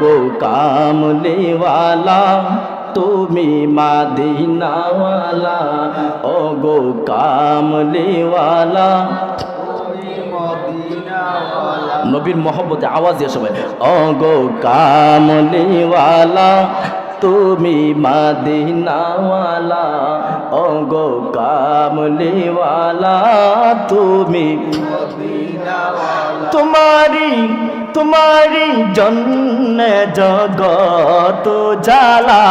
গো কামলিওয়ালা তুমি মাদিনাওয়ালা ও গো কামলিওয়ালা নবীর মহব্বতে আওয়াজ দিয়ে সবাই ও গো কামলিওয়ালা তুমি মাদিনাওয়ালা ও গো কামলিওয়ালা তুমি তোমারি তোমারি জন্য জগত জালা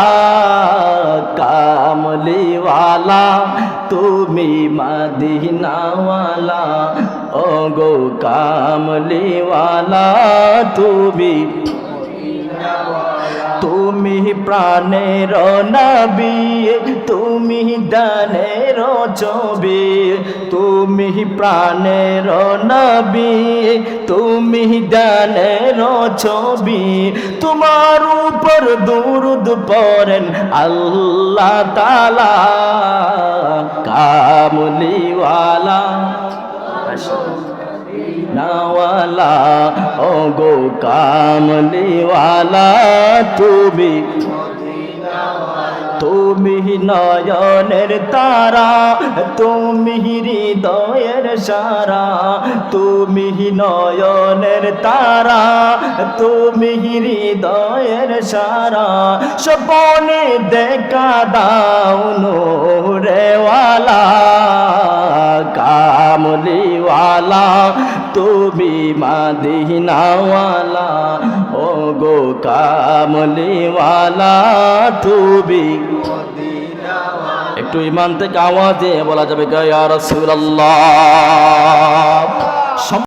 কামলিওয়ালা তুমি মদিনাওয়ালা গো কামলিওয়ালা তুমি তুমি প্রাণের নাবি, তুমি দানের ছবি, তুমি প্রাণের নাবি, তুমি দানের ছবি। তোমার উপর দুরুদ পড়েন আল্লাহ তালা কামলিওয়ালা নাওয়ালা ও গো কামলিওয়ালা তুমি তুমি নয়নের তারা তুমি হৃদয়ের সারা তুমি নয়নের তারা তুমি হৃদয়ের সারা সপনে দেখা দাও রেওয়ালা কামলিওয়ালা তুমি মাদিনাওয়ালা ও গো কামলিওয়ালা, তুমি একটু ইমান থেকে আওয়াজে বলা যাবে, গয়া রসুল্লাহ